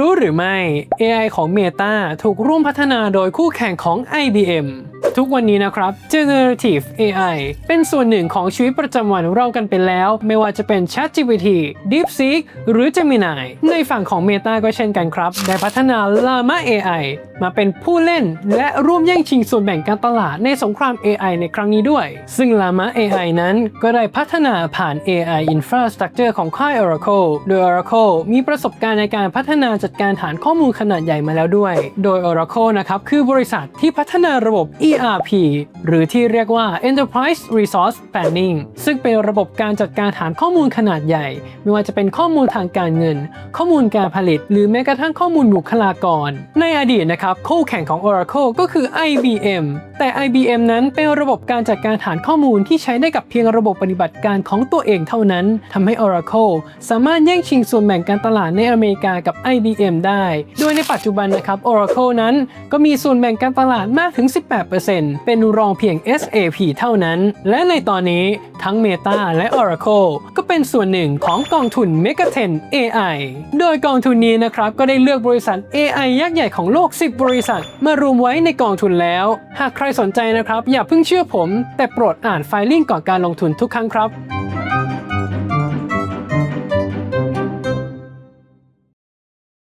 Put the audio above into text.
รู้หรือไม่ AI ของ Meta ถูกร่วมพัฒนาโดยคู่แข่งของ IBM ทุกวันนี้นะครับ Generative AI เป็นส่วนหนึ่งของชีวิตประจำวันเรากันไปแล้ว ไม่ว่าจะเป็น ChatGPT DeepSeek หรือ Gemini ในฝั่งของ Meta ก็เช่นกันครับ ได้พัฒนา Llama AI มาเป็นผู้เล่น และร่วมแย่งชิงส่วนแบ่งการตลาดในสงคราม AI ในครั้งนี้ด้วย ซึ่ง Llama AI นั้นก็ได้พัฒนาผ่าน AI Infrastructure ของค่าย Oracle โดย Oracle มีประสบการณ์ในการพัฒนาจัดการฐานข้อมูลขนาดใหญ่มาแล้วด้วย โดย Oracle นะครับคือบริษัทที่พัฒนาระบบ ERP หรือที่เรียกว่า Enterprise Resource Planning ซึ่งเป็นระบบการจัดการฐานข้อมูลขนาดใหญ่ ไม่ว่าจะเป็นข้อมูลทางการเงิน ข้อมูลการผลิต หรือแม้กระทั่งข้อมูลบุคลากร ในอดีตนะครับคู่แข่งของ Oracle ก็คือ IBM แต่ IBM นั้นเป็นระบบการจัดการฐานข้อมูลที่ใช้ได้กับเพียงระบบปฏิบัติการของตัวเองเท่านั้นทำให้ Oracle สามารถแย่งชิงส่วนแบ่งการตลาดในอเมริกากับ IBM ได้ โดยในปัจจุบันนะครับ Oracle นั้นก็มีส่วนแบ่งการตลาดมากถึง 18%เป็นรองเพียง SAP เท่านั้น และในตอนนี้ทั้ง Meta และ Oracle ก็เป็นส่วนหนึ่งของกองทุน Megaten AI โดยกองทุนนี้นะครับก็ได้เลือกบริษัท AI ยักษ์ใหญ่ของโลก 10 บริษัท มารวมไว้ในกองทุนแล้ว หากใครสนใจนะครับ อย่าเพิ่งเชื่อผม แต่โปรดอ่านไฟลิ่งก่อนการลงทุนทุกครั้งครับ